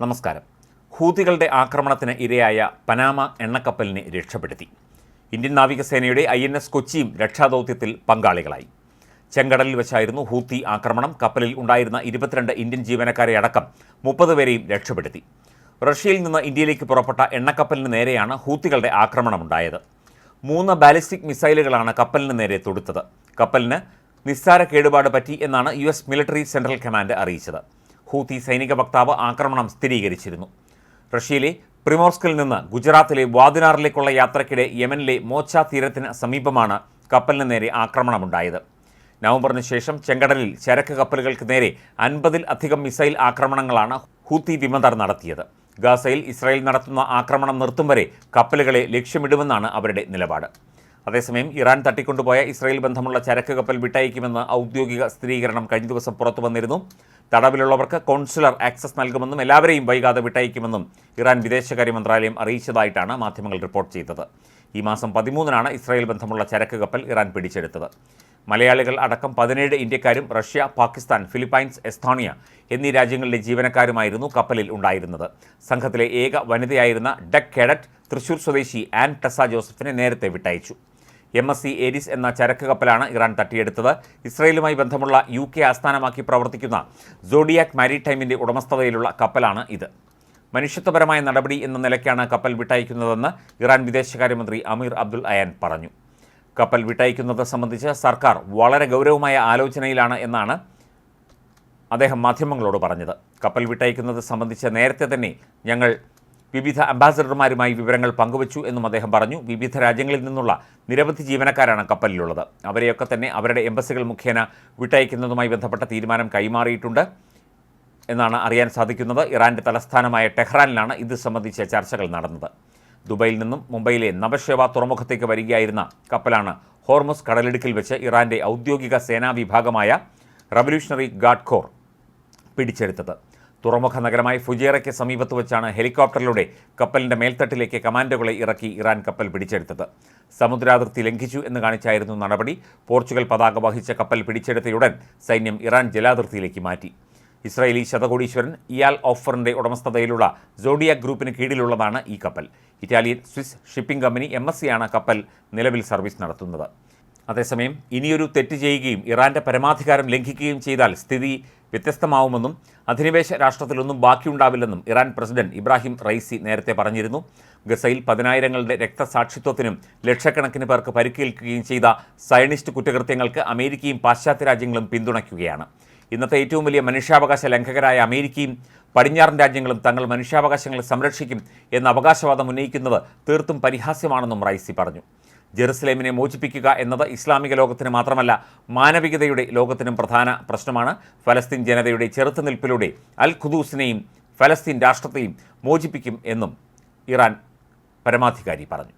നമസ്കാരം. ഹൂതികളുടെ ആക്രമണത്തിന് ഇരയായ പനാമ എണ്ണക്കപ്പലിനെ രക്ഷപ്പെടുത്തി. ഇന്ത്യൻ നാവികസേനയുടെ ഐ എൻ എസ് കൊച്ചിയും രക്ഷാദൗത്യത്തിൽ പങ്കാളികളായി. ചെങ്കടലിൽ വെച്ചായിരുന്നു ഹൂത്തി ആക്രമണം. കപ്പലിൽ ഉണ്ടായിരുന്ന ഇരുപത്തിരണ്ട് ഇന്ത്യൻ ജീവനക്കാരെ അടക്കം മുപ്പത് പേരെയും രക്ഷപ്പെടുത്തി. റഷ്യയിൽ നിന്ന് ഇന്ത്യയിലേക്ക് പുറപ്പെട്ട എണ്ണക്കപ്പലിന് നേരെയാണ് ഹൂത്തികളുടെ ആക്രമണമുണ്ടായത്. മൂന്ന് ബാലിസ്റ്റിക് മിസൈലുകളാണ് കപ്പലിന് നേരെ തൊടുത്തത്. കപ്പലിന് നിസ്സാര കേടുപാട് പറ്റി എന്നാണ് യു മിലിറ്ററി സെൻട്രൽ കമാൻഡ് അറിയിച്ചത്. ഹൂത്തി സൈനിക വക്താവ് ആക്രമണം സ്ഥിരീകരിച്ചിരുന്നു. റഷ്യയിലെ പ്രിമോർസ്കിൽ നിന്ന് ഗുജറാത്തിലെ വാദിനാറിലേക്കുള്ള യാത്രയ്ക്കിടെ യമനിലെ മോച്ച തീരത്തിന് സമീപമാണ് കപ്പലിന് നേരെ ആക്രമണമുണ്ടായത്. നവംബറിന് ശേഷം ചെങ്കടലിൽ ചരക്ക് കപ്പലുകൾക്ക് നേരെ അൻപതിൽ അധികം മിസൈൽ ആക്രമണങ്ങളാണ് ഹൂത്തി വിമതർ നടത്തിയത്. ഗാസയിൽ ഇസ്രായേൽ നടത്തുന്ന ആക്രമണം നിർത്തും വരെ കപ്പലുകളെ ലക്ഷ്യമിടുമെന്നാണ് അവരുടെ നിലപാട്. അതേസമയം ഇറാൻ തട്ടിക്കൊണ്ടുപോയ ഇസ്രായേൽ ബന്ധമുള്ള ചരക്ക് കപ്പൽ വിട്ടയക്കുമെന്ന് ഔദ്യോഗിക സ്ഥിരീകരണം കഴിഞ്ഞ ദിവസം പുറത്തു വന്നിരുന്നു. തടവിലുള്ളവർക്ക് കോൺസുലർ ആക്സസ് നൽകുമെന്നും എല്ലാവരെയും വൈകാതെ വിട്ടയക്കുമെന്നും ഇറാൻ വിദേശകാര്യ മന്ത്രാലയം അറിയിച്ചതായിട്ടാണ് മാധ്യമങ്ങൾ റിപ്പോർട്ട് ചെയ്തത്. ഈ മാസം പതിമൂന്നിനാണ് ഇസ്രായേൽ ബന്ധമുള്ള ചരക്ക് കപ്പൽ ഇറാൻ പിടിച്ചെടുത്തത്. മലയാളികൾ അടക്കം പതിനേഴ് ഇന്ത്യക്കാരും റഷ്യ പാകിസ്ഥാൻ ഫിലിപ്പൈൻസ് എസ്തോണിയ എന്നീ രാജ്യങ്ങളിലെ ജീവനക്കാരുമായിരുന്നു കപ്പലിൽ ഉണ്ടായിരുന്നത്. സംഘത്തിലെ ഏക വനിതയായിരുന്ന ഡെക് കേഡറ്റ് തൃശൂർ സ്വദേശി ആൻ ടെസ ജോസഫിനെ നേരത്തെ വിട്ടയച്ചു. എം എസ് സി ഏരിസ് എന്ന ചരക്ക് കപ്പലാണ് ഇറാൻ തട്ടിയെടുത്തത്. ഇസ്രയേലുമായി ബന്ധമുള്ള യു കെ ആസ്ഥാനമാക്കി പ്രവർത്തിക്കുന്ന സോഡിയാക് മാരിടൈമിന്റെ ഉടമസ്ഥതയിലുള്ള കപ്പലാണ് ഇത്. മനുഷ്യത്വപരമായ നടപടി എന്ന നിലയ്ക്കാണ് കപ്പൽ വിട്ടയക്കുന്നതെന്ന് ഇറാൻ വിദേശകാര്യമന്ത്രി അമീർ അബ്ദുൽ അയാൻ പറഞ്ഞു. കപ്പൽ വിട്ടയക്കുന്നത് സംബന്ധിച്ച് സർക്കാർ വളരെ ഗൗരവമായ ആലോചനയിലാണ് എന്നാണ് അദ്ദേഹം മാധ്യമങ്ങളോട് പറഞ്ഞത്. കപ്പൽ വിട്ടയക്കുന്നത് സംബന്ധിച്ച് നേരത്തെ തന്നെ ഞങ്ങൾ വിവിധ അംബാസഡർമാരുമായി വിവരങ്ങൾ പങ്കുവച്ചു എന്നും അദ്ദേഹം പറഞ്ഞു. വിവിധ രാജ്യങ്ങളിൽ നിന്നുള്ള നിരവധി ജീവനക്കാരാണ് കപ്പലിലുള്ളത്. അവരെയൊക്കെ തന്നെ അവരുടെ എംബസികൾ മുഖേന വിട്ടയക്കുന്നതുമായി ബന്ധപ്പെട്ട തീരുമാനം കൈമാറിയിട്ടുണ്ട് എന്നാണ് അറിയാൻ സാധിക്കുന്നത്. ഇറാന്റെ തലസ്ഥാനമായ ടെഹ്റാനിലാണ് ഇത് സംബന്ധിച്ച ചർച്ചകൾ നടന്നത്. ദുബൈയിൽ നിന്നും മുംബൈയിലെ നവശേവ തുറമുഖത്തേക്ക് വരികയായിരുന്ന കപ്പലാണ് ഹോർമസ് കടലിടുക്കിൽ വെച്ച് ഇറാന്റെ ഔദ്യോഗിക സേനാ വിഭാഗമായ റവല്യൂഷണറി ഗാർഡ് കോർ പിടിച്ചെടുത്തത്. തുറമുഖ നഗരമായ ഫുജേറയ്ക്ക് സമീപത്ത് വെച്ചാണ് ഹെലികോപ്റ്ററിലൂടെ കപ്പലിന്റെ മേൽത്തട്ടിലേക്ക് കമാൻഡോകളെ ഇറക്കി ഇറാൻ കപ്പൽ പിടിച്ചെടുത്തത്. സമുദ്രാതിർത്തി ലംഘിച്ചു എന്ന് കാണിച്ചായിരുന്നു നടപടി. പോർച്ചുഗൽ പതാക വഹിച്ച കപ്പൽ പിടിച്ചെടുത്തയുടൻ സൈന്യം ഇറാൻ ജലാതിർത്തിയിലേക്ക് മാറ്റി. ഇസ്രായേലി ശതകോടീശ്വരൻ ഇയാൽ ഓഫറിന്റെ ഉടമസ്ഥതയിലുള്ള സോഡിയ ഗ്രൂപ്പിന് കീഴിലുള്ളതാണ് ഈ കപ്പൽ. Italian Swiss shipping company M S കപ്പൽ നിലവിൽ സർവീസ് നടത്തുന്നത്. അതേസമയം ഇനിയൊരു തെറ്റ് ചെയ്യുകയും ഇറാന്റെ പരമാധികാരം ലംഘിക്കുകയും ചെയ്താൽ സ്ഥിതി വ്യത്യസ്തമാവുമെന്നും അധിനിവേശ രാഷ്ട്രത്തിലൊന്നും ബാക്കിയുണ്ടാവില്ലെന്നും ഇറാൻ പ്രസിഡന്റ് ഇബ്രാഹിം റൈസി നേരത്തെ പറഞ്ഞിരുന്നു. ഗസയിൽ പതിനായിരങ്ങളുടെ രക്തസാക്ഷിത്വത്തിനും ലക്ഷക്കണക്കിന് പേർക്ക് പരിക്കേൽക്കുകയും ചെയ്ത സയനിസ്റ്റ് കുറ്റകൃത്യങ്ങൾക്ക് അമേരിക്കയും പാശ്ചാത്യ രാജ്യങ്ങളും പിന്തുണയ്ക്കുകയാണ്. ഇന്നത്തെ ഏറ്റവും വലിയ മനുഷ്യാവകാശ ലംഘകരായ അമേരിക്കയും പടിഞ്ഞാറൻ രാജ്യങ്ങളും തങ്ങൾ മനുഷ്യാവകാശങ്ങളെ സംരക്ഷിക്കും എന്ന അവകാശവാദം ഉന്നയിക്കുന്നത് തീർത്തും പരിഹാസ്യമാണെന്നും റൈസി പറഞ്ഞു. ജെറുസലേമിനെ മോചിപ്പിക്കുക എന്നത് ഇസ്ലാമിക ലോകത്തിന് മാത്രമല്ല മാനവികതയുടെ ലോകത്തിനും പ്രധാന പ്രശ്നമാണ്. ഫലസ്തീൻ ജനതയുടെ ചെറുത്തുനിൽപ്പിലൂടെ അൽ ഖുദൂസിനെയും ഫലസ്തീൻ രാഷ്ട്രത്തെയും മോചിപ്പിക്കും എന്നും ഇറാൻ പരമാധികാരി പറഞ്ഞു.